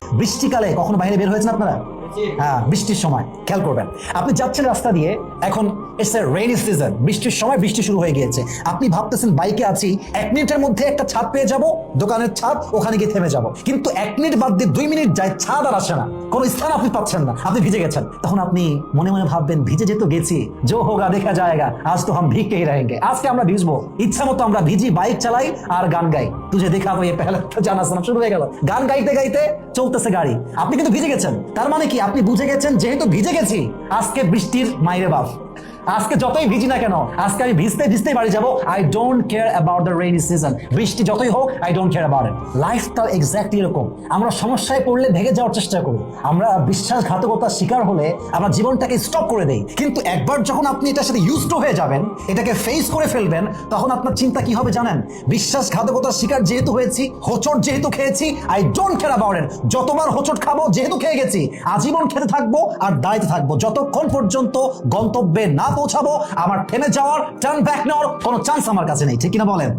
বৃষ্টিকালে কখনো বাইরে বের হয়েছেন আপনারা? হ্যাঁ বৃষ্টির সময়, খেয়াল করবেন। আপনি যাচ্ছেন রাস্তা দিয়ে, এখন ইটস এ রেইনি সিজন বৃষ্টির সময় বৃষ্টি শুরু হয়ে গিয়েছে। আপনি ভাবতেছেন বাইকে আছি, এক মিনিটের মধ্যে একটা ছাদ পেয়ে যাব, দোকানের ছাদ, ওখানে গিয়ে থেমে যাব। কিন্তু এক মিনিট বাদ দিয়ে দুই মিনিট যায়, ছাদ আর আসে না। কোনো স্থান আপনি পাচ্ছেন না, আপনি ভিজে গেছেন। তখন আপনি মনে মনে ভাববেন, ভিজে যেহেতু গেছি যো হোগা দেখা যায়গা আজ তো হাম ভিগ কেহি আজকে আমরা ভিজবো। ইচ্ছা মতো আমরা ভিজি, বাইক চালাই আর গান গাই। তুঝে দেখা হয়ে পেহলা জানা শোনা শুরু হয়ে গেল। গান গাইতে গাইতে চলতেছে গাড়ি। আপনি কিন্তু ভিজে গেছেন, তার মানে কি? আপনি বুঝে গেছেন? যেহেতু ভিজে গেছি। আজকে বৃষ্টির মাইরে বাপ। আজকে যতই ভিজি না কেন, আজকে আমি ভিজতে ভিজতেই বাড়ি যাব। I don't care about the rainy season বৃষ্টি যতই হোক I don't care about it লাইফটা এক্স্যাক্টলি এরকম। আমরা সমস্যায় পড়লে ভেঙে যাওয়ার চেষ্টা করি। আমরা বিশ্বাসঘাতকতার শিকার হলে আমরা জীবনটাকে স্টপ করে দেই। কিন্তু একবার যখন আপনি এটার সাথে ইউজ হয়ে যাবেন, এটাকে ফেস করে ফেলবেন, তখন আপনার চিন্তা কি হবে জানেন? বিশ্বাসঘাতকতার শিকার যেহেতু হয়েছি, হোচট যেহেতু খেয়েছি I don't care about it যতবার হোচট খাব, যেহেতু খেয়ে গেছি, আজীবন খেতে থাকব আর দাঁড়িয়ে থাকব। যতক্ষণ পর্যন্ত গন্তব্যে না পৌঁছাবো। আমার থেমে যাওয়ার টার্ন ব্যাক নেওয়ার কোনো চান্স আমার কাছে নেই। ঠিক কিনা বলেন?